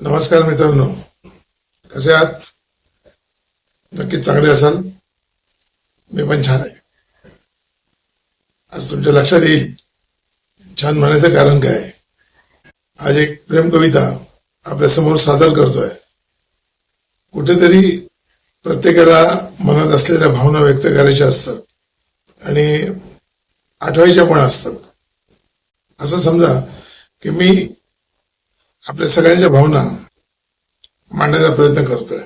नमस्कार मित्रांनो. कसे आहात? नक्कीच चांगले असाल. मी पण छान आहे. आज तुमच्या लक्षात येईल छान म्हणायचं कारण काय आज एक प्रेम कविता आपल्यासमोर सादर करतोय. कुठेतरी प्रत्येकाला मनात असलेल्या भावना व्यक्त करायच्या असतात आणि आठवायच्या पण असतात. असं समजा की मी आपल्या सगळ्यांच्या भावना मांडण्याचा प्रयत्न करतोय.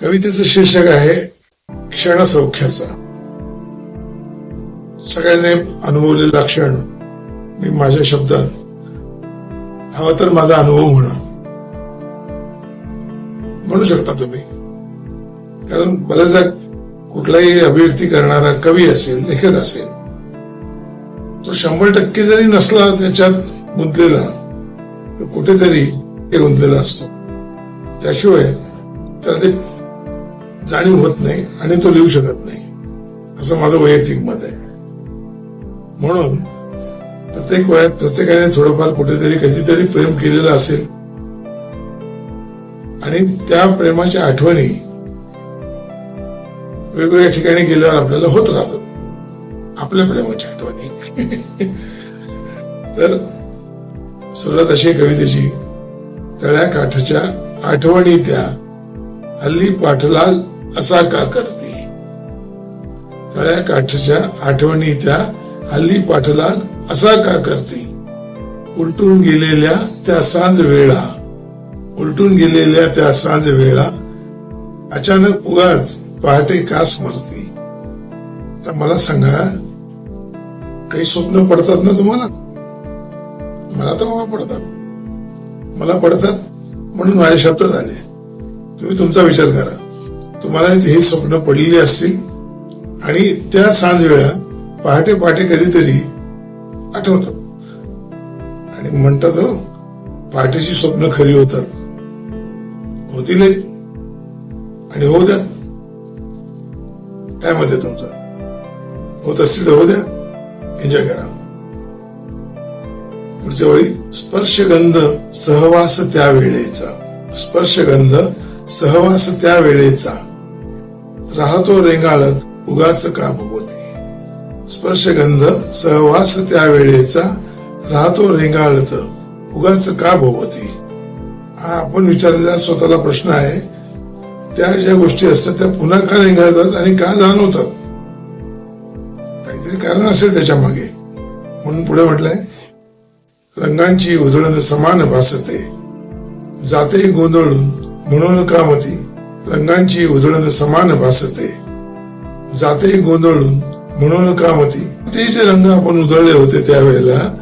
कवितेचं शीर्षक आहे क्षण सौख्याचा. सगळ्यांनी अनुभवलेला क्षण मी माझ्या शब्दात हवा तर माझा अनुभव म्हणा. म्हणू शकता तुम्ही. कारण बऱ्याचदा कुठलाही अभिव्यक्ती करणारा कवी असेल लेखक असेल तो शंभर टक्के जरी नसला त्याच्यात गुंतलेला तर कुठेतरी ते गुंतलेला असतो. त्याशिवाय त्याला ते जाणीव होत नाही आणि तो लिहू शकत नाही. असं माझं वैयक्तिक मत आहे. म्हणून प्रत्येक वयात प्रत्येकाने थोडंफार कुठेतरी कधीतरी प्रेम केलेलं असेल. आणि त्या प्रेमाच्या आठवणी वेगवेगळ्या ठिकाणी गेल्यावर आपल्याला होत राहतात. आपल्या प्रेमाच्या आठवणी तर सुरुवात अशी कवितेची. तळ्या काठच्या आठवणी त्या. हल्ली पाठलाल असा का करती? तळ्या काठच्या आठवणी त्या. हल्ली पाठलाल असा का करती? उलटून गेलेल्या त्या सांज वेळा. उलटून गेलेल्या त्या सांज वेळा. अचानक उगाच पहाटे का स्मरती तर मला सांगा काही स्वप्न पडतात ना तुम्हाला? मला तर बाबा पडतात. मला पडतात म्हणून माझे शब्द झाले. तुम्ही तुमचा विचार करा. तुम्हाला हे स्वप्न पडलेली असतील आणि त्या सांज वेळा पहाटे पहाटे कधीतरी आठवतात. आणि म्हणतात हो पहाटेची स्वप्न खरी होतात. होतील आणि होऊ द्या. काय मत आहे तुमचं होत असतील तर होऊ द्या. एन्जॉय करा. पुढच्या वेळी स्पर्शगंध सहवास त्या वेळेचा स्पर्शगंध सहवास त्या वेळेचा राहतो रेंगाळत उगाच का भोवती स्पर्शगंध सहवास त्या वेळेचा राहतो रेंगाळत उगाच का भोवती हा आपण विचारलेला स्वतःला प्रश्न आहे. त्या ज्या गोष्टी असतात त्या पुन्हा का रेंगाळतात आणि का जाणवतात? कारण असेल त्याच्यामागे. म्हणून पुढे म्हटलंय रंगांची उधळण समान भासते. जाते गोंधळून म्हणून कामती रंगांची उधळण समान भासते. जाते गोंधळून म्हणून कामती. ते जे रंग आपण उधळले होते त्यावेळेला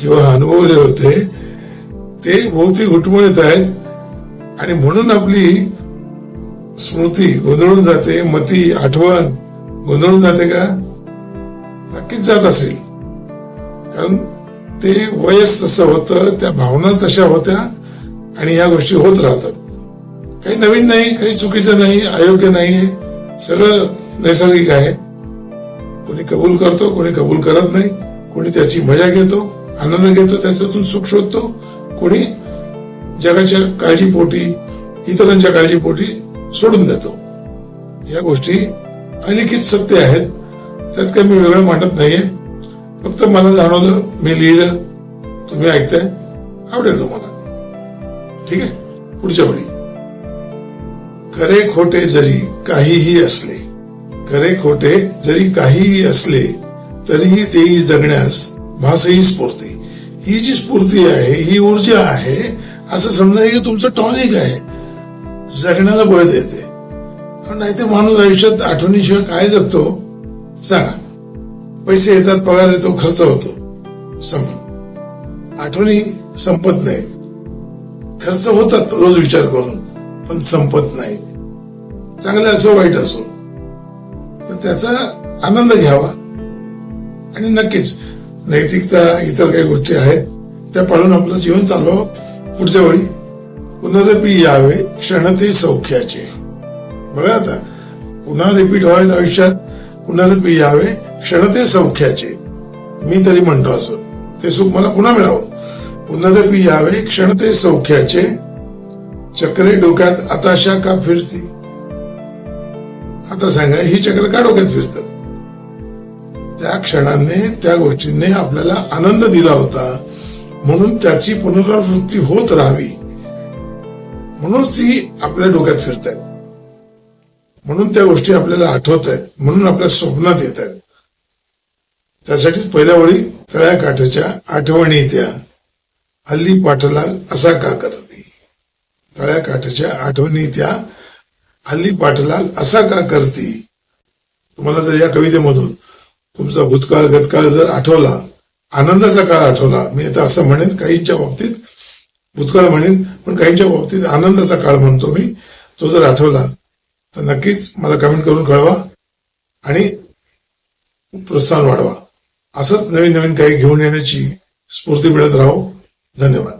किंवा अनुभवले होते ते भोवती घुटमळत आहेत. आणि म्हणून आपली स्मृती गोंधळून जाते मती आठवण गोंधळून जाते का? नक्कीच जात असेल. कारण ते वयस तसं होतं त्या भावना तशा होत्या आणि या गोष्टी होत राहतात. काही नवीन नाही काही चुकीचं नाही अयोग्य नाही सगळं नैसर्गिक आहे. कोणी कबूल करतो कोणी कबूल करत नाही. कोणी त्याची मजा घेतो आनंद घेतो त्याच्यातून सुख शोधतो. कोणी जगाच्या काळजीपोटी इतरांच्या काळजीपोटी सोडून देतो. या गोष्टी अलिखित सत्य आहेत. त्यात काही मी वेगळं म्हणत नाहीये. फक्त मला जाणवलं मी लिहिलं तुम्ही ऐकताय आवडेल तुम्हाला. ठीक आहे? पुढच्या वेळी. खरे खोटे जरी काहीही असले खरे खोटे जरी काहीही असले तरीही तेही जगण्यास भासही स्फूर्ती. ही जी स्फूर्ती आहे ही ऊर्जा आहे असं समजा की तुमचं टॉनिक आहे. जगण्याला बळ देते. नाही ते माणूस आयुष्यात आठवणीशिवाय काय जगतो? सांगा. पैसे येतात पगार येतो खर्च होतो. संप. आठवणी संपत नाही खर्च होतात रोज विचार करून पण संपत नाही चांगलं असो वाईट असो. तर त्याचा आनंद घ्यावा. आणि नक्कीच नैतिकता इतर काही गोष्टी आहेत त्या पाळून आपलं जीवन चालवावं. पुढच्या वेळी पुनरपी यावे क्षणते सौख्याचे. बघा आता पुन्हा रिपीट व्हावेत आयुष्यात. पुनरपी यावे क्षणते सौख्याचे. मी तरी म्हणतो असं. ते सुख मला पुन्हा मिळावं. पुनरपी यावे क्षण ते सौख्याचे. चक्रे डोक्यात आताशा का फिरती? आता सांगा ही चक्र का डोक्यात फिरतात? त्या क्षणाने त्या गोष्टीने आपल्याला आनंद दिला होता. म्हणून त्याची पुनरावृत्ती होत राहावी. म्हणूनच ती आपल्या डोक्यात फिरत म्हणून त्या गोष्टी आपल्याला आठवत आहेत म्हणून आपल्या स्वप्नात येत आहेत. त्यासाठीच पहिल्या वेळी तळ्या काठाच्या आठवणी त्या हल्ली पाठला असा का करते तळ्या काठाच्या आठवणी त्या हल्ली पाठला असा का करती तुम्हाला जर या कवितेमधून तुमचा भूतकाळ गतकाळ जर आठवला आनंदाचा काळ आठवला मी आता असं म्हणेन काहींच्या बाबतीत भूतकाळ म्हणेन पण काहींच्या बाबतीत आनंदाचा काळ म्हणतो मी तो जर आठवला तर नक्कीच मला कमेंट करून कळवा आणि प्रोत्साहन वाढवा. असंच नवीन नवीन काही घेऊन येण्याची स्फूर्ती मिळत राहो. धन्यवाद.